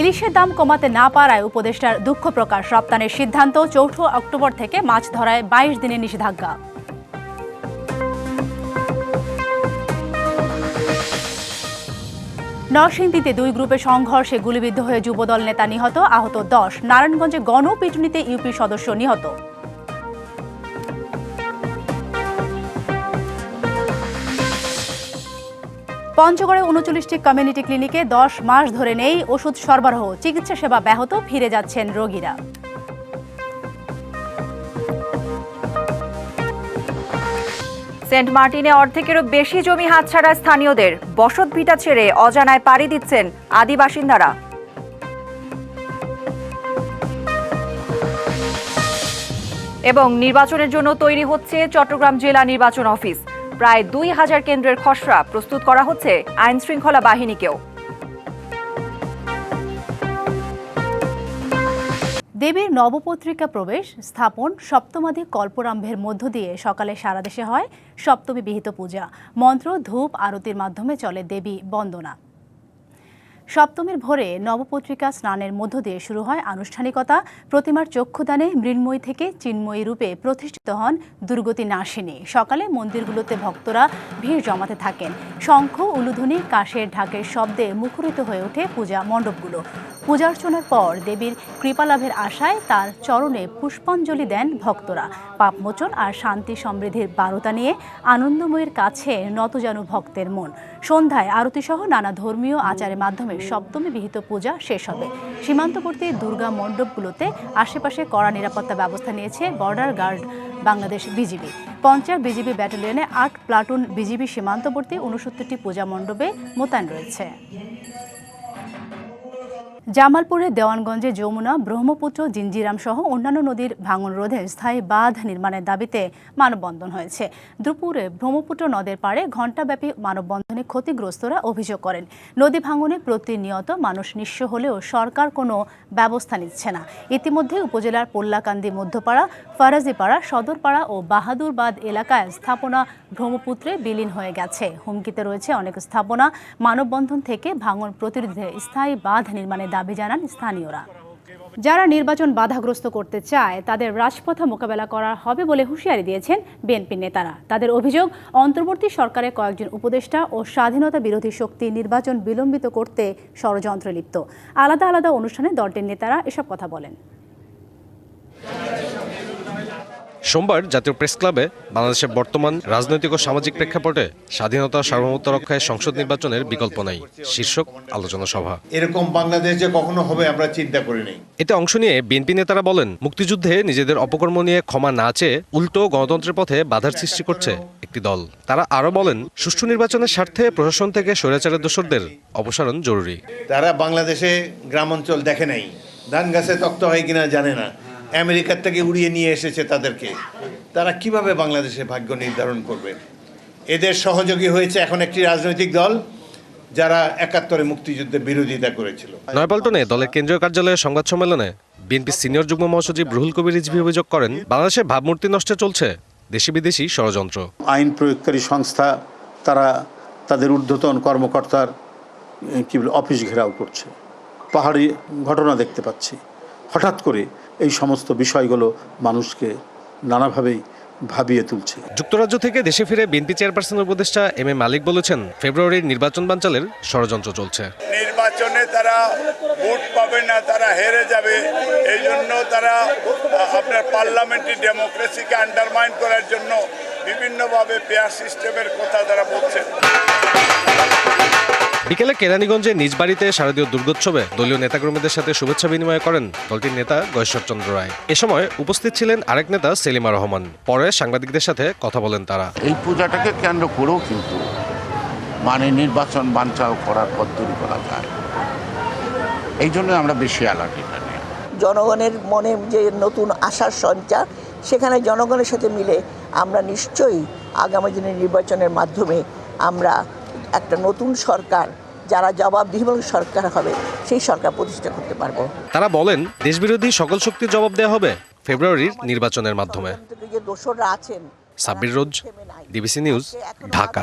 ইলিশের দাম কমাতে না পারায় উপদেষ্টার দুঃখ প্রকাশ। রপ্তানির সিদ্ধান্ত চৌঠ অক্টোবর থেকে মাছ ধরায় বাইশ দিনের নিষেধাজ্ঞা। নরসিংদীতে দুই গ্রুপের সংঘর্ষে গুলিবিদ্ধ হয়ে যুবদল নেতা নিহত, আহত দশ। নারায়ণগঞ্জে গণপিটুনিতে ইউপি সদস্য নিহত। পঞ্চগড়ে উনচল্লিশটি কমিউনিটি ক্লিনিকে দশ মাস ধরে নেই ওষুধ সরবরাহ। চিকিৎসা সেবা ব্যাহত, ফিরে যাচ্ছেন রোগীরা। সেন্ট মার্টিনে অর্ধেকেরও বেশি জমি হাতছাড়া স্থানীয়দের। বসত ভিটা ছেড়ে অজানায় পাড়ি দিচ্ছেন আদি বাসিন্দারা এবং নির্বাচনের জন্য তৈরি হচ্ছে চট্টগ্রাম জেলা নির্বাচন অফিস। প্রায় দুই হাজার কেন্দ্রের খসড়া প্রস্তুত করা হচ্ছে আইন শৃঙ্খলা বাহিনীকেও। দেবীর নবপত্রিকা প্রবেশ, স্থাপন, সপ্তমাদি কল্পরাম্ভের মধ্য দিয়ে সকালে সারা দেশে হয় সপ্তমী বিহিত পূজা। মন্ত্র, ধূপ, আরতির মাধ্যমে চলে দেবী বন্দনা। সপ্তমীর ভোরে নবপত্রিকা স্নানের মধ্য দিয়ে শুরু হয় আনুষ্ঠানিকতা। প্রতিমার চক্ষুদানে মৃন্ময়ী থেকে চিন্ময়ী রূপে প্রতিষ্ঠিত হন দুর্গতি নাশিনী। সকালে মন্দিরগুলোতে ভক্তরা ভিড় জমাতে থাকেন। শঙ্খ, উলুধ্বনি, কাশের ঢাকের শব্দে মুখরিত হয়ে ওঠে পূজা মণ্ডপগুলো। পূজার্চনার পর দেবীর কৃপালাভের আশায় তার চরণে পুষ্পাঞ্জলি দেন ভক্তরা। পাপমোচন আর শান্তি সমৃদ্ধির বারতা নিয়ে আনন্দময়ীর কাছে নতজানু ভক্তের মন। সন্ধ্যায় আরতিসহ নানা ধর্মীয় আচারের মাধ্যমে সপ্তমী বিহিত পূজা শেষ হবে। সীমান্তবর্তী দুর্গা মণ্ডপগুলোতে আশেপাশে কড়া নিরাপত্তা ব্যবস্থা নিয়েছে বর্ডার গার্ড বাংলাদেশ বিজিবি। পঞ্চাশ বিজিবি ব্যাটালিয়নে আট প্লাটুন বিজিবি সীমান্তবর্তী উনসত্তরটি পূজা মণ্ডপে মোতায়েন রয়েছে। জামালপুরের দেওয়ানগঞ্জে যমুনা, ব্রহ্মপুত্র জিঞ্জিরাম সহ অন্যান্য নদীর ভাঙন রোধে স্থায়ী বাঁধ নির্মাণের দাবিতে মানববন্ধন হয়েছে। দুপুরে ব্রহ্মপুত্র নদের পাড়ে ঘণ্টাব্যাপী মানববন্ধনে ক্ষতিগ্রস্তরা অভিযোগ করেন। নদী ভাঙনে প্রতিনিয়ত মানুষ নিঃস্ব হলেও সরকার কোনো ব্যবস্থা নিচ্ছে না। ইতিমধ্যে উপজেলার পোল্লাকান্দি মধ্যপাড়া, ফরাজিপাড়া, সদরপাড়া ও বাহাদুরবাদ এলাকায় স্থাপনা ব্রহ্মপুত্রে বিলীন হয়ে গেছে। হুমকিতে রয়েছে অনেক স্থাপনা। মানববন্ধন থেকে ভাঙন প্রতিরোধে স্থায়ী বাঁধ নির্মাণের দাবি জানান স্থানীয়রা। যারা নির্বাচন বাধাগ্রস্ত করতে চায়, তাদের রাজপথে মোকাবেলা করা হবে বলে হুঁশিয়ারি দিয়েছেন বিএনপি নেতারা। তাদের অভিযোগ, অন্তর্বর্তী সরকারের কয়েকজন উপদেষ্টা ও স্বাধীনতা বিরোধী শক্তি নির্বাচন বিলম্বিত করতে ষড়যন্ত্র লিপ্ত। আলাদা আলাদা অনুষ্ঠানে দলটির নেতারা এসব কথা বলেন। সোমবার জাতীয় প্রেস ক্লাবে বাংলাদেশের বর্তমান রাজনৈতিক ও সামাজিক প্রেক্ষাপটে স্বাধীনতা সার্বভৌমত্ব রক্ষায় সংসদ নির্বাচনের বিকল্প নাই। শীর্ষক আলোচনা সভা। এরকম বাংলাদেশ যে কখনো হবে আমরা চিন্তা করি নাই। এতে অংশ নিয়ে বিএনপি নেতারা বলেন মুক্তিযুদ্ধে নিজেদের অপকর্ম নিয়ে ক্ষমা না চেয়ে উল্টো গণতন্ত্রের পথে বাধার সৃষ্টি করছে একটি দল। তারা আরও বলেন সুষ্ঠু নির্বাচনের স্বার্থে প্রশাসন থেকে স্বৈরাচারের দোসরদের অপসারণ জরুরি। তারা বাংলাদেশে গ্রাম অঞ্চল দেখে নাই। ধান গাছে তক্ত হয় কিনা জানে না। আমেরিকার থেকে উড়িয়ে নিয়ে এসেছে তাদেরকে। তারা কীভাবে বাংলাদেশে ভাগ্য নির্ধারণ করবে? এদের সহযোগী হয়েছে এখন একটি রাজনৈতিক দল যারা একাত্তরে মুক্তিযুদ্ধের বিরোধিতা করেছিল। নয়াপল্টনে দলের কেন্দ্রীয় কার্যালয়ে সংবাদ সম্মেলনে বিএনপি সিনিয়র যুগ্ম মহাসচিব রুহুল কবির রিজভি অভিযোগ করেন বাংলাদেশে ভাবমূর্তি নষ্টে চলছে দেশি বিদেশি ষড়যন্ত্র। আইন প্রয়োগকারী সংস্থা তারা তাদের ঊর্ধ্বতন কর্মকর্তার কি বলে অফিস ঘেরাও করছে। পাহাড়ি ঘটনা দেখতে পাচ্ছি। হঠাৎ করে এই সমস্ত বিষয়গুলো মানুষকে নানাভাবেই ভাবিয়ে তুলছে। যুক্তরাজ্য থেকে দেশে ফিরে বিএনপি চেয়ারপারসন উপদেষ্টা এম এ মালিক বলেছেন ফেব্রুয়ারির নির্বাচন বাঞ্চালের ষড়যন্ত্র চলছে। নির্বাচনে তারা ভোট পাবে না তারা হেরে যাবে। এই জন্য তারা আপনার পার্লামেন্টারি ডেমোক্রেসিকে আন্ডারমাইন করার জন্য বিভিন্নভাবে পেয়ার সিস্টেমের কথা তারা বলছেন। বিকেলে কেরানীগঞ্জে নিজ বাড়িতে শারদীয় দুর্গোৎসবে দলীয় নেতাকর্মীদের সাথে শুভেচ্ছা বিনিময় করেন দলটির নেতা গয়েশ্বরচন্দ্র রায়। এ সময় উপস্থিত ছিলেন আরেক নেতা সেলিমা রহমান। পরে সাংবাদিকদের সাথে কথা বলেন তারা। এই পূজাটাকে কেন্দ্র করেও কিন্তু মানে নির্বাচন বাঞ্চাও করার পদ্ধতি করা যায়। এই জন্য আমরা বেশি অ্যালার্ট এটা নিয়ে জনগণের মনে যে নতুন আশার সঞ্চার সেখানে জনগণের সাথে মিলে আমরা নিশ্চয়ই আগামী দিনের নির্বাচনের মাধ্যমে আমরা একটা নতুন সরকার যারা জবাবদিহিমূলক সরকার হবে সেই সরকার প্রতিষ্ঠা করতে পারব। তারা বলেন দেশবিরোধী সকল শক্তির জবাব দেওয়া হবে ফেব্রুয়ারির নির্বাচনের মাধ্যমে। যে দোষররা আছেন সাব্বির রোজ, ডিবিসি নিউজ, ঢাকা।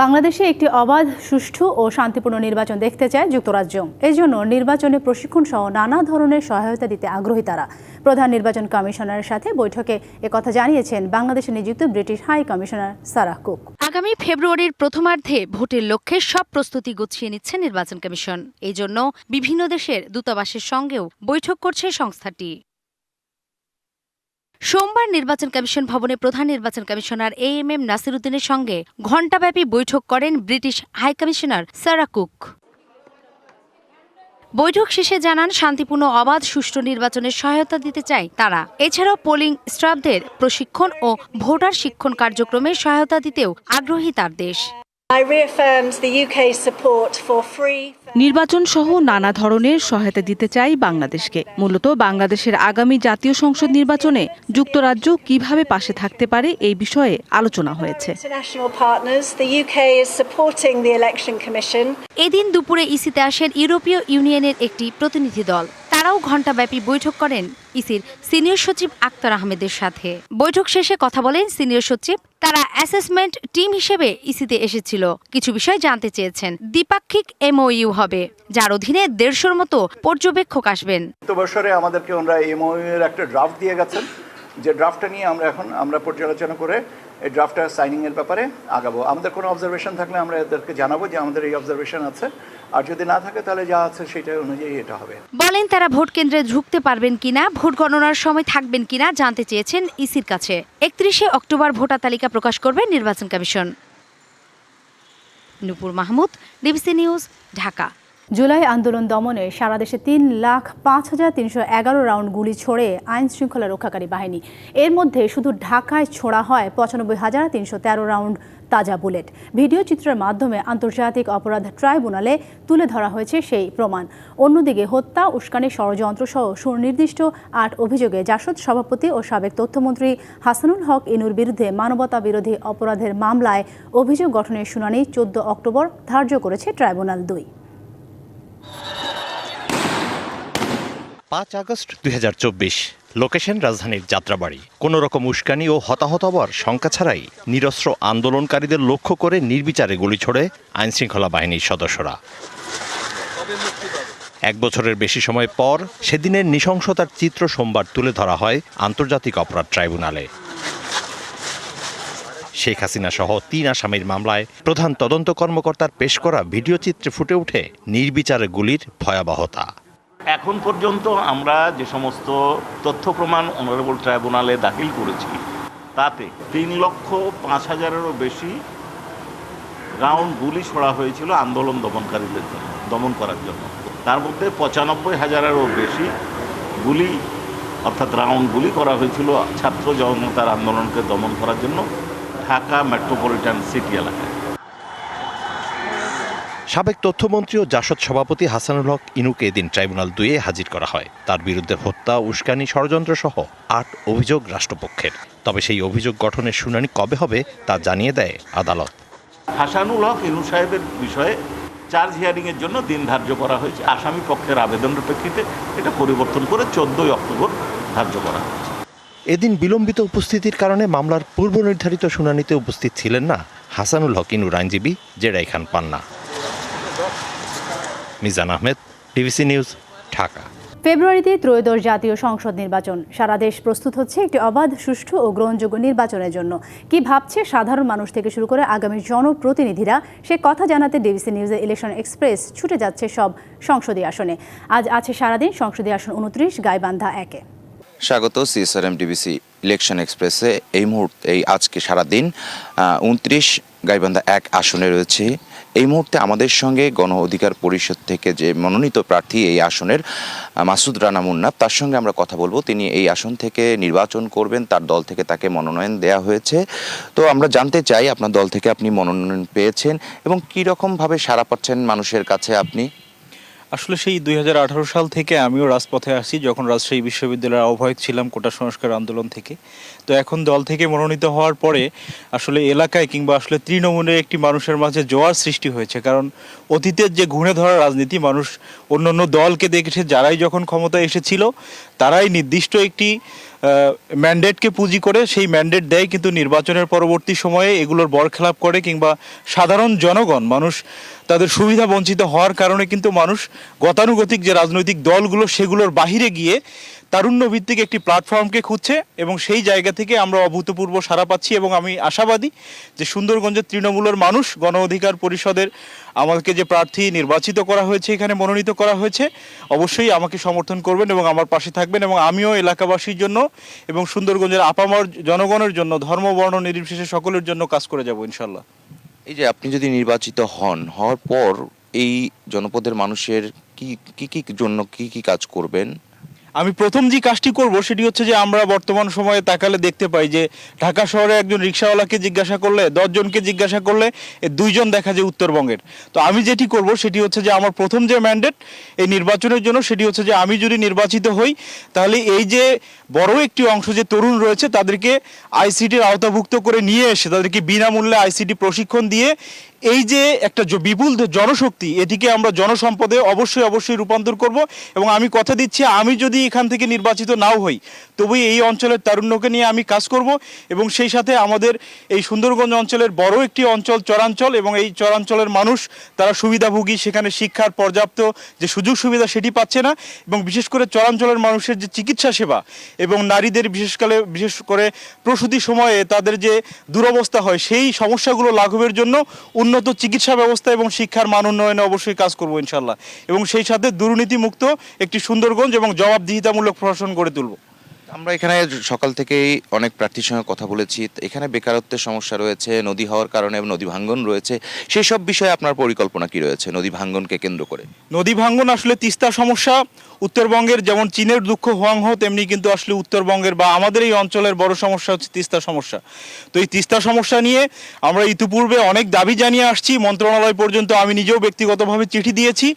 বাংলাদেশে একটি অবাধ সুষ্ঠু ও শান্তিপূর্ণ নির্বাচন দেখতে চায় যুক্তরাজ্য। এজন্য নির্বাচনে প্রশিক্ষণ সহ নানা ধরনের সহায়তা দিতে আগ্রহী তারা। প্রধান নির্বাচন কমিশনারের সাথে বৈঠকে একথা জানিয়েছেন বাংলাদেশে নিযুক্ত British high commissioner Sarah Cook. আগামী ফেব্রুয়ারির প্রথমার্ধে ভোটের লক্ষ্যে সব প্রস্তুতি গুছিয়ে নিচ্ছে নির্বাচন কমিশন। এই জন্য বিভিন্ন দেশের দূতাবাসের সঙ্গেও বৈঠক করছে সংস্থাটি। সোমবার নির্বাচন কমিশন ভবনে প্রধান নির্বাচন কমিশনার এ এম এম নাসিরুদ্দিনের সঙ্গে ঘণ্টাব্যাপী বৈঠক করেন British high commissioner Sarah Cook. বৈঠক শেষে জানান, শান্তিপূর্ণ, অবাধ, সুষ্ঠু নির্বাচনের সহায়তা দিতে চায় তারা। এছাড়াও পোলিং স্টাফদের প্রশিক্ষণ ও ভোটার শিক্ষণ কার্যক্রমে সহায়তা দিতেও আগ্রহী তার দেশ। I reaffirmed the UK's support for free. নির্বাচন সহ নানা ধরনের সহায়তা দিতে চাই বাংলাদেশকে মূলত বাংলাদেশের আগামী জাতীয় সংসদ নির্বাচনে যুক্তরাজ্য কীভাবে পাশে থাকতে পারে এই বিষয়ে আলোচনা হয়েছে International partners, the UK is supporting the Election Commission. এদিন দুপুরে ইসিতে আসেন ইউরোপীয় ইউনিয়নের একটি প্রতিনিধি দল তারাও ঘণ্টাব্যাপী বৈঠক করেন ইসির সিনিয়র সচিব আক্তার আহমেদের সাথে। বৈঠক শেষে কথা বলেন সিনিয়র সচিব। তারা অ্যাসেসমেন্ট টিম হিসেবে ইসিতে এসেছিল। কিছু বিষয় জানতে চেয়েছেন। দ্বিপাক্ষিক এমওইউ হবে, যার অধীনে দেড়শোর মতো পর্যবেক্ষক আসবেন। আমাদেরকে ওনারা এমওইউ এর একটা ড্রাফট দিয়ে গেছেন। যে ড্রাফটটা নিয়ে আমরা এখন, আমরা পর্যালোচনা করে এই ড্রাফটটা সাইনিং এর ব্যাপারে আগাবো। আমাদের কোনো অবজারভেশন থাকলে আমরা এদেরকে জানাব যে আমাদের এই অবজারভেশন আছে। আর যদি না থাকে তাহলে যা আছে সেটা অনুযায়ী এটা হবে। বলেন তারা ভোট কেন্দ্রে ঢুকতে পারবেন কিনা, ভোট গণনার সময় থাকবেন কিনা জানতে চেয়েছেন ইসির কাছে। একত্রিশে অক্টোবর ভোটার তালিকা প্রকাশ করবে নির্বাচন commission. Nupur Mahmud DBC news, Dhaka. July আন্দোলন দমনে সারা দেশে তিন লাখ পাঁচ হাজার তিনশো এগারো রাউন্ড গুলি ছোড়ে আইন শৃঙ্খলা রক্ষাকারী বাহিনী। এর মধ্যে শুধু ঢাকায় ছোড়া হয় পঁচানব্বই হাজার তিনশো তেরো রাউন্ড তাজা বুলেট। ভিডিও চিত্রের মাধ্যমে আন্তর্জাতিক অপরাধ ট্রাইব্যুনালে তুলে ধরা হয়েছে সেই প্রমাণ। অন্যদিকে হত্যা, উস্কানি, ষড়যন্ত্র সহ সুনির্দিষ্ট আট অভিযোগে জাসদ সভাপতি ও সাবেক তথ্যমন্ত্রী হাসানুল হক ইনুর বিরুদ্ধে মানবতা বিরোধী অপরাধের মামলায় অভিযোগ গঠনের শুনানি চোদ্দ অক্টোবর ধার্য করেছে ট্রাইব্যুনাল দুই। পাঁচ আগস্ট দুই হাজার চব্বিশ, লোকেশন রাজধানীর যাত্রাবাড়ি। কোনো রকম উস্কানি ও হতাহত হওয়ার শঙ্কা ছাড়াই নিরস্ত্র আন্দোলনকারীদের লক্ষ্য করে নির্বিচারে গুলি ছোড়ে আইনশৃঙ্খলা বাহিনীর সদস্যরা। এক বছরের বেশি সময় পর সেদিনের নৃশংসতার চিত্র সোমবার তুলে ধরা হয় আন্তর্জাতিক অপরাধ ট্রাইব্যুনালে। শেখ হাসিনা সহ তিন আসামির মামলায় প্রধান তদন্ত কর্মকর্তার পেশ করা ভিডিও চিত্রে ফুটে ওঠে নির্বিচারে গুলির ভয়াবহতা। এখন পর্যন্ত আমরা যে সমস্ত তথ্য প্রমাণ অনারেবল ট্রাইব্যুনালে দাখিল করেছি, তাতে তিন লক্ষ পাঁচ হাজারেরও বেশি রাউন্ড গুলি ছোড়া হয়েছিল আন্দোলন দমনকারীদের জন্য, দমন করার জন্য। তার মধ্যে পঁচানব্বই হাজারেরও বেশি গুলি, অর্থাৎ রাউন্ড গুলি করা হয়েছিল ছাত্র জনতার আন্দোলনকে দমন করার জন্য। ঢাকা মেট্রোপলিটন সিটি এলাকায় সাবেক তথ্যমন্ত্রী ও জাসদ সভাপতি হাসানুল হক ইনুকে এদিন ট্রাইব্যুনাল দুয়ে হাজির করা হয়। তার বিরুদ্ধে হত্যা উস্কানি ষড়যন্ত্র সহ আট অভিযোগ রাষ্ট্রপক্ষের। তবে সেই অভিযোগ গঠনের শুনানি কবে হবে তা জানিয়ে দেয় আদালত। হাসানুল হক ইনু সাহেবের বিষয়ে চার্জ হিয়ারিংয়ের জন্য দিন ধার্য করা হয়েছে। আসামি পক্ষের আবেদনের প্রেক্ষিতে এটা পরিবর্তন করে চোদ্দই অক্টোবর ধার্য করা হয়েছে। এদিন বিলম্বিত উপস্থিতির কারণে মামলার পূর্ব নির্ধারিত শুনানিতে উপস্থিত ছিলেন না হাসানুল হক ইনুর আইনজীবী জেরাই খান পান্না। Mizan Ahmed, DBC news, Dhaka. ফেব্রুয়ারিতে ত্রয়োদশ জাতীয় সংসদ নির্বাচন। সারা দেশ প্রস্তুত হচ্ছে একটি অবাধ, সুষ্ঠু ও গ্রহণযোগ্য নির্বাচনের জন্য। কি ভাবছে সাধারণ মানুষ থেকে শুরু করে আগামী জনপ্রতিনিধিরা? সে কথা জানাতে ডিবিসি নিউজের ইলেকশন এক্সপ্রেস ছুটে যাচ্ছে সব সংসদীয় আসনে। আজ আছে সারাদিন সংসদীয় আসন উনত্রিশ, গাইবান্ধা একে। স্বাগত সিএসআরএম ডিবিসি ইলেকশন এক্সপ্রেসে। এই মুহূর্তে, এই আজকে সারাদিন উনত্রিশ গাইবান্ধা এক আসনে রয়েছে। এই মুহূর্তে আমাদের সঙ্গে গণ অধিকার পরিষদ থেকে যে মনোনীত প্রার্থী এই আসনের মাসুদ রানা মুন্না তার সঙ্গে আমরা কথা বলব। তিনি এই আসন থেকে নির্বাচন করবেন, তার দল থেকে তাকে মনোনয়ন দেয়া হয়েছে। তো আমরা জানতে চাই, আপনার দল থেকে আপনি মনোনয়ন পেয়েছেন এবং কী রকমভাবে সাড়া পাচ্ছেন মানুষের কাছে আপনি? আসলে সেই দু হাজার আঠারো সাল থেকে আমিও রাজপথে আসি, যখন রাজশাহী বিশ্ববিদ্যালয়ের আহ্বায়ক ছিলাম কোটা সংস্কার আন্দোলন থেকে। তো এখন দল থেকে মনোনীত হওয়ার পরে আসলে এলাকায় কিংবা আসলে তৃণমূলের একটি মানুষের মাঝে জোয়ার সৃষ্টি হয়েছে। কারণ অতীতের যে ঘুণে ধরা রাজনীতি, মানুষ অন্য অন্য দলকে দেখেছে যারাই যখন ক্ষমতায় এসেছিল, তারাই নির্দিষ্ট একটি ম্যান্ডেটকে পুঁজি করে সেই ম্যান্ডেট দেয় কিন্তু নির্বাচনের পরবর্তী সময়ে এগুলোর বরখেলাপ করে কিংবা সাধারণ জনগণ, মানুষ তাদের সুবিধা বঞ্চিত হওয়ার কারণে কিন্তু মানুষ গতানুগতিক যে রাজনৈতিক দলগুলো সেগুলোর বাহিরে গিয়ে তারুণ্য ভিত্তিক একটি প্ল্যাটফর্মকে খুঁজছে এবং সেই জায়গা থেকে আমরা অভূতপূর্ব সারা পাচ্ছি এবং আমি আশাবাদী যে সুন্দরগঞ্জের তৃণমূলের মানুষ গণ অধিকার পরিষদের আমাকে যে প্রার্থী নির্বাচিত করা হয়েছে, এখানে মনোনীত করা হয়েছে, অবশ্যই আমাকে সমর্থন করবেন এবং আমার পাশে থাকবেন এবং আমিও এলাকাবাসীর জন্য এবং সুন্দরগঞ্জের আপামর জনগণের জন্য, ধর্ম, বর্ণ, নির্বিশেষে সকলের জন্য কাজ করে যাব ইনশাল্লাহ এই যে আপনি যদি নির্বাচিত হন, হওয়ার পর এই জনপদের মানুষের কি কি কি জন্য কি কি কাজ করবেন? আমি প্রথম যে কাজটি করব সেটি হচ্ছে যে আমরা বর্তমান সময়ে তাকালে দেখতে পাই যে ঢাকা শহরে একজন রিক্সাওয়ালাকে জিজ্ঞাসা করলে, দশজনকে জিজ্ঞাসা করলে দুইজন দেখা যায় উত্তরবঙ্গের। তো আমি যেটি করব সেটি হচ্ছে যে আমার প্রথম যে ম্যান্ডেট এই নির্বাচনের জন্য সেটি হচ্ছে যে আমি যদি নির্বাচিত হই, তাহলে এই যে বড় একটি অংশ যে তরুণ রয়েছে তাদেরকে আইসিটির আওতাভুক্ত করে নিয়ে এসে, তাদেরকে বিনামূল্যে আইসিটি প্রশিক্ষণ দিয়ে এই যে একটা বিপুল জনশক্তি, এটিকে আমরা জনসম্পদে অবশ্যই অবশ্যই রূপান্তর করব এবং আমি কথা দিচ্ছি, আমি যদি এখান থেকে নির্বাচিত নাও হই তবুই এই অঞ্চলের তারুণ্যকে নিয়ে আমি কাজ করব এবং সেই সাথে আমাদের এই সুন্দরগঞ্জ অঞ্চলের বড় একটি অঞ্চল চরাঞ্চল এবং এই চরাঞ্চলের মানুষ, তারা সুবিধাভোগী, সেখানে শিক্ষার পর্যাপ্ত যে সুযোগ সুবিধা সেটি পাচ্ছে না এবং বিশেষ করে চরাঞ্চলের মানুষের যে চিকিৎসা সেবা এবং নারীদের বিশেষকালে বিশেষ করে প্রসূতি সময়ে তাদের যে দুরবস্থা হয়, সেই সমস্যাগুলো লাঘবের জন্য চিকিৎসা ব্যবস্থা এবং শিক্ষার মান উন্নয়নে অবশ্যই কাজ করব ইনশাল্লাহ। এবং সেই সাথে দুর্নীতিমুক্ত একটি সুন্দরগঞ্জ এবং জবাবদিহিতামূলক প্রশাসন গড়ে তুলব। আমরা এখানে সকাল থেকেই অনেক প্রার্থীর সঙ্গে কথা বলেছি। এখানে বেকারত্বের সমস্যা রয়েছে নদী হওয়ার কারণে নদী ভাঙ্গন রয়েছে। সেই সব বিষয়ে আপনার পরিকল্পনা কি রয়েছে নদী ভাঙ্গনকে কেন্দ্র করে? নদী ভাঙ্গন আসলে তিস্তা সমস্যা। উত্তরবঙ্গের যেমন চীনের দুঃখ হোয়াংহ তেমনি কিন্তু আসলে উত্তরবঙ্গের বা আমাদের এই অঞ্চলের বড় সমস্যা হচ্ছে তিস্তা সমস্যা। তো এই তিস্তা সমস্যা নিয়ে আমরা ইতিপূর্বে অনেক দাবি জানিয়ে আসছি। মন্ত্রণালয় পর্যন্ত আমি নিজেও ব্যক্তিগতভাবে চিঠি দিয়েছি।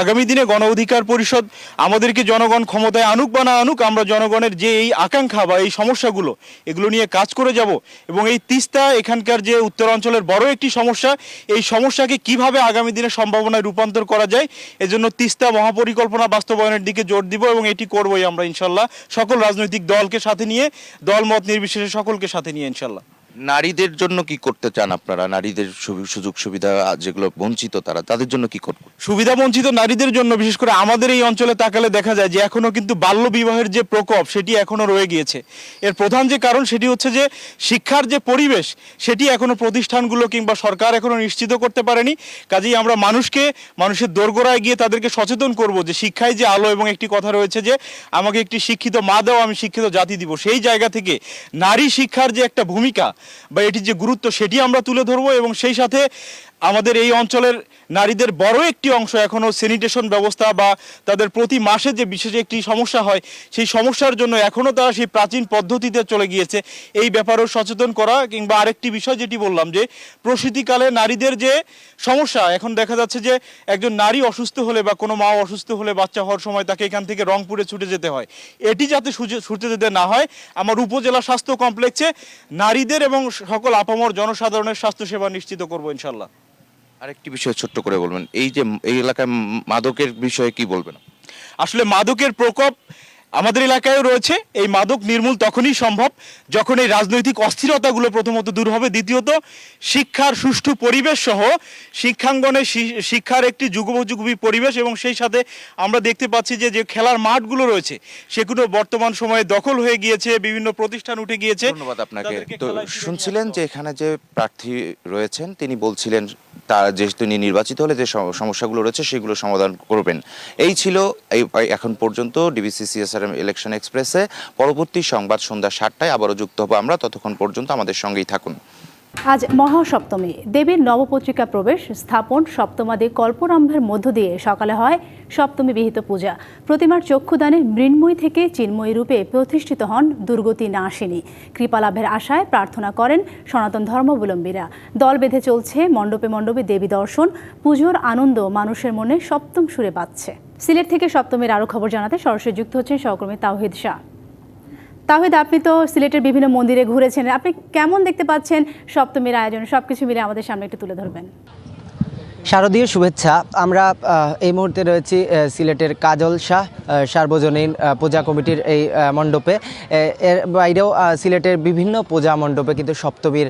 আগামী দিনে গণ অধিকার পরিষদ আমাদেরকে জনগণ ক্ষমতায় আনুক বা না আনুক, আমরা জনগণের যে এই আকাঙ্ক্ষা বা এই সমস্যাগুলো, এগুলো নিয়ে কাজ করে যাব। এবং এই তিস্তা এখানকার যে উত্তরাঞ্চলের বড় একটি সমস্যা, এই সমস্যাকে কীভাবে আগামী দিনে সম্ভাবনায় রূপান্তর করা যায়, এজন্য তিস্তা মহাপরিকল্পনা বাস্তবায়নের দিকে জোর দিব এবং এটি করবই আমরা ইনশাল্লাহ। সকল রাজনৈতিক দলকে সাথে নিয়ে, দল মত নির্বিশেষে সকলকে সাথে নিয়ে ইনশাল্লাহ। নারীদের জন্য কি করতে চান আপনারা? নারীদের সুযোগ সুবিধা যেগুলো বঞ্চিত তারা, তাদের জন্য কি করবেন সুবিধা বঞ্চিত নারীদের জন্য, বিশেষ করে আমাদের এই অঞ্চলে তাকালে দেখা যায় যে এখনও কিন্তু বাল্য বিবাহের যে প্রকোপ, সেটি এখনও রয়ে গিয়েছে। এর প্রধান যে কারণ, সেটি হচ্ছে যে শিক্ষার যে পরিবেশ, সেটি এখনও প্রতিষ্ঠানগুলো কিংবা সরকার এখনও নিশ্চিত করতে পারেনি। কাজেই আমরা মানুষকে, মানুষের দোরগোড়ায় গিয়ে তাদেরকে সচেতন করব যে শিক্ষায় যে আলো এবং একটি কথা রয়েছে যে, আমাকে একটি শিক্ষিত মা দাও, আমি শিক্ষিত জাতি দিব। সেই জায়গা থেকে নারী শিক্ষার যে একটা ভূমিকা বা এটির যে গুরুত্ব সেটি আমরা তুলে ধরবো এবং সেই সাথে আমাদের এই অঞ্চলের নারীদের বড় একটি অংশ এখনও স্যানিটেশন ব্যবস্থা বা তাদের প্রতি মাসে যে বিশেষ একটি সমস্যা হয়, সেই সমস্যার জন্য এখনও তারা সেই প্রাচীন পদ্ধতিতে চলে গিয়েছে। এই ব্যাপারেও সচেতন করা কিংবা আরেকটি বিষয় যেটি বললাম যে, প্রসূতিকালে নারীদের যে সমস্যা, এখন দেখা যাচ্ছে যে একজন নারী অসুস্থ হলে বা কোনো মা অসুস্থ হলে বাচ্চা হওয়ার সময় তাকে এখান থেকে রংপুরে ছুটে যেতে হয়। এটি যাতে ছুটে যেতে না হয়, আমার উপজেলা স্বাস্থ্য কমপ্লেক্সে নারীদের এবং সকল আপামর জনসাধারণের স্বাস্থ্যসেবা নিশ্চিত করব ইনশাল্লাহ আরেকটি বিষয় ছোট্ট করে বলবেন। এই যে এই এলাকায় মাদকের বিষয়ে কি বলবেন? আসলে মাদকের প্রকোপ আমাদের এলাকায়ও রয়েছে। এই মাদক নির্মূল তখনই সম্ভব যখন এই রাজনৈতিক অস্থিরতাগুলো প্রথমত দূর হবে। দ্বিতীয়ত শিক্ষার সুষ্ঠু পরিবেশ সহ শিক্ষাঙ্গনে শিক্ষার একটি যুগোপযোগী পরিবেশ এবং সেই সাথে আমরা দেখতে পাচ্ছি যে যে খেলার মাঠগুলো রয়েছে সেগুলো বর্তমান সময়ে দখল হয়ে গিয়েছে বিভিন্ন প্রতিষ্ঠান উঠে গিয়েছে। ধন্যবাদ আপনাকে। তো শুনছিলেন যে এখানে যে প্রার্থী রয়েছেন তিনি বলছিলেন তার যে তিনি নির্বাচিত হলে যে সমস্যাগুলো রয়েছে সেগুলো সমাধান করবেন। এই ছিল এই এখন পর্যন্ত ডিবিসি সিএসআরএম ইলেকশন এক্সপ্রেসে। পরবর্তী সংবাদ সন্ধ্যা সাতটায় আবারও যুক্ত হব আমরা। ততক্ষণ পর্যন্ত আমাদের সঙ্গেই থাকুন। আজ মহাসপ্তমী। দেবীর নবপত্রিকা প্রবেশ, স্থাপন, সপ্তমাদি কল্পরম্ভের মধ্য দিয়ে সকালে হয় সপ্তমী বিহিত পূজা। প্রতিমার চক্ষুদানে মৃন্ময়ী থেকে চিন্ময়ী রূপে প্রতিষ্ঠিত হন দুর্গতি নাশিনী। কৃপালাভের আশায় প্রার্থনা করেন সনাতন ধর্মাবলম্বীরা। দল বেঁধে চলছে মণ্ডপে মণ্ডপে দেবী দর্শন। পুজোর আনন্দ মানুষের মনে সপ্তম সুরে বাজছে। সিলেট থেকে সপ্তমের আরও খবর জানাতে সরাসরি যুক্ত হচ্ছেন সহকর্মী তাওহিদ শাহ। তাহিদ আপনি তো সিলেটের বিভিন্ন মন্দিরে ঘুরেছেন। আপনি কেমন দেখতে পাচ্ছেন সপ্তমীর আয়োজন? সবকিছু মিলে আমাদের সামনে একটু তুলে ধরবেন। শারদীয় শুভেচ্ছা। আমরা এই মুহূর্তে রয়েছি সিলেটের কাজল শাহ সার্বজনীন পূজা কমিটির এই মণ্ডপে। এর বাইরেও সিলেটের বিভিন্ন পূজা মণ্ডপে কিন্তু সপ্তমীর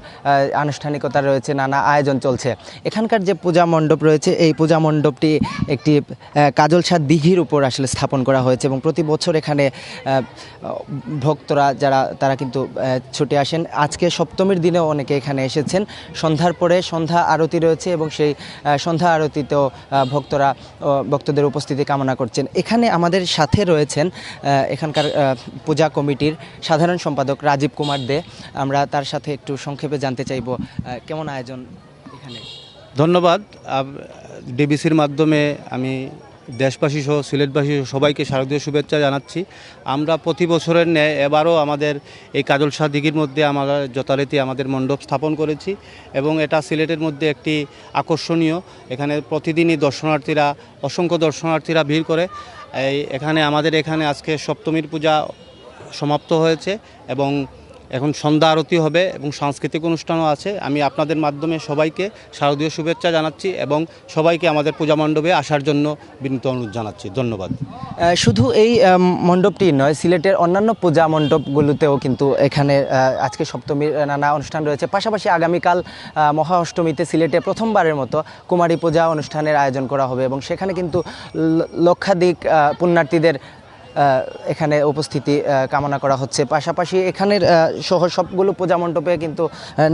আনুষ্ঠানিকতা রয়েছে, নানা আয়োজন চলছে। এখানকার যে পূজা মণ্ডপ রয়েছে, এই পূজা মণ্ডপটি একটি কাজল শাহ দিঘির উপর আসলে স্থাপন করা হয়েছে এবং প্রতি বছর এখানে ভক্তরা যারা, তারা কিন্তু ছুটে আসেন। আজকে সপ্তমীর দিনেও অনেকে এখানে এসেছেন। সন্ধ্যার পরে সন্ধ্যা আরতি রয়েছে এবং সেই সন্ধ্যা আরতিতেও ভক্তরা ভক্তদের উপস্থিতি কামনা করছেন। এখানে আমাদের সাথে রয়েছেন এখানকার পূজা কমিটির সাধারণ সম্পাদক রাজীব কুমার দে। আমরা তার সাথে একটু সংক্ষেপে জানতে চাইব কেমন আয়োজন এখানে? ধন্যবাদ। ডিবিসির মাধ্যমে আমি দেশবাসী সহ, সিলেটবাসী সবাইকে শারদীয় শুভেচ্ছা জানাচ্ছি। আমরা প্রতি বছরের ন্যায় এবারও আমাদের এই কাজল শাহ দিঘির মধ্যে আমরা যথারীতি আমাদের মণ্ডপ স্থাপন করেছি এবং এটা সিলেটের মধ্যে একটি আকর্ষণীয়। এখানে প্রতিদিনই দর্শনার্থীরা, অসংখ্য দর্শনার্থীরা ভিড় করে। এই এখানে আমাদের এখানে আজকে সপ্তমীর পূজা সমাপ্ত হয়েছে এবং এখন সন্ধ্যা আরতি হবে এবং সাংস্কৃতিক অনুষ্ঠানও আছে। আমি আপনাদের মাধ্যমে সবাইকে শারদীয় শুভেচ্ছা জানাচ্ছি এবং সবাইকে আমাদের পূজা মণ্ডপে আসার জন্য বিনীত অনুরোধ জানাচ্ছি। ধন্যবাদ। শুধু এই মণ্ডপটি নয়, সিলেটের অন্যান্য পূজা মণ্ডপগুলোতেও কিন্তু এখানে আজকে সপ্তমীর নানা অনুষ্ঠান রয়েছে। পাশাপাশি আগামীকাল মহা অষ্টমীতে সিলেটে প্রথমবারের মতো কুমারী পূজা অনুষ্ঠানের আয়োজন করা হবে এবং সেখানে কিন্তু লক্ষাধিক পুণ্যার্থীদের এখানে উপস্থিতি কামনা করা হচ্ছে। পাশাপাশি এখানের সহ সবগুলো পূজা মণ্ডপে কিন্তু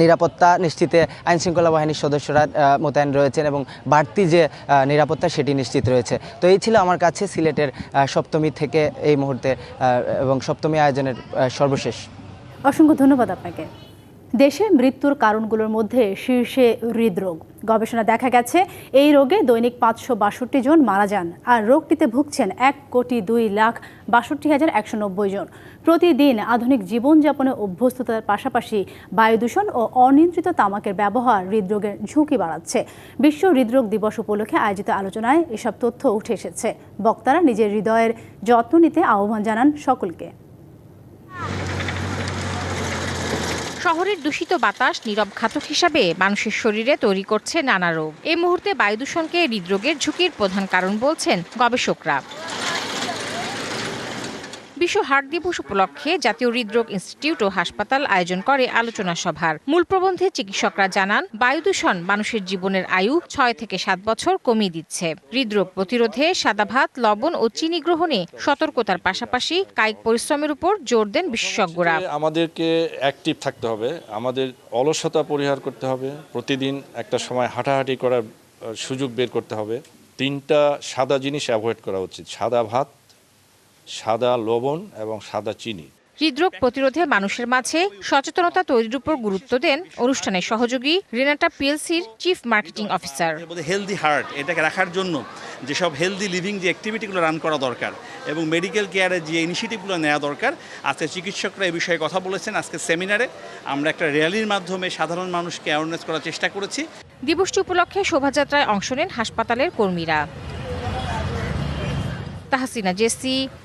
নিরাপত্তা নিশ্চিতে আইনশৃঙ্খলা বাহিনীর সদস্যরা মোতায়েন রয়েছেন এবং বাড়তি যে নিরাপত্তা সেটি নিশ্চিত রয়েছে। তো এই ছিল আমার কাছে সিলেটের সপ্তমী থেকে এই মুহূর্তে এবং সপ্তমী আয়োজনের সর্বশেষ। অসংখ্য ধন্যবাদ আপনাকে। দেশে মৃত্যুর কারণগুলোর মধ্যে শীর্ষে হৃদরোগ। গবেষণা দেখা গেছে, এই রোগে দৈনিক পাঁচশো বাষট্টি জন মারা যান আর রোগটিতে ভুগছেন এক কোটি দুই লাখ বাষট্টি হাজার একশো নব্বই জন। প্রতিদিন আধুনিক জীবনযাপনে অভ্যস্ততার পাশাপাশি বায়ু দূষণ ও অনিয়ন্ত্রিত তামাকের ব্যবহার হৃদরোগের ঝুঁকি বাড়াচ্ছে। বিশ্ব হৃদরোগ দিবস উপলক্ষে আয়োজিত আলোচনায় এসব তথ্য উঠে এসেছে। বক্তারা নিজের হৃদয়ের যত্ন নিতে আহ্বান জানান সকলকে। শহরের দূষিত বাতাস নীরব ঘাতক হিসাবে মানুষের শরীরে তৈরি করছে নানা রোগ। এই মুহূর্তে বায়ু দূষণকে হৃদরোগের ঝুঁকির প্রধান কারণ বলছেন গবেষকরা। বিশ্ব হার্ট দিবস উপলক্ষে জাতীয় হৃদরোগ ইনস্টিটিউট ও হাসপাতাল আয়োজন করে আলোচনা সভার। মূল প্রবন্ধে চিকিৎসকরা জানান বায়ু দূষণ মানুষের জীবনের আয়ু ছয় থেকে সাত বছর কমিয়ে দিচ্ছে। হৃদরোগ প্রতিরোধে সাদা ভাত, লবণ ও চিনি গ্রহণে সতর্কতার পাশাপাশি কায়িক পরিশ্রমের উপর জোর দেন বিশেষজ্ঞরা। আমাদেরকে অ্যাক্টিভ থাকতে হবে, আমাদের অলসতা পরিহার করতে হবে, প্রতিদিন একটা সময় হাঁটাহাঁটি করার সুযোগ বের করতে হবে। তিনটা সাদা জিনিস অ্যাভয়েড করা উচিত, সাদা ভাত সাদা লবণ এবং সাদা চিনি। হৃদরোগ প্রতিরোধে মানুষের মাঝে সচেতনতা তৈরির উপর গুরুত্ব দেন অনুষ্ঠানের সহযোগী Renata পিএলসির chief marketing officer. Healthy heart এটাকে রাখার জন্য যেসব হেলদি লিভিং যে অ্যাক্টিভিটিগুলো রান করা দরকার এবং মেডিকেল কেয়ারে যে ইনিশিয়েটিভগুলো নেওয়া দরকার আজকে চিকিৎসকরা এই বিষয়ে কথা বলেছেন। আজকে সেমিনারে আমরা একটা র্যালির মাধ্যমে সাধারণ মানুষকে অ্যাওয়ারনেস করার চেষ্টা করেছি। দিবসটি উপলক্ষে শোভাযাত্রায় অংশ নেন হাসপাতালের কর্মীরা। Tahsina Jessy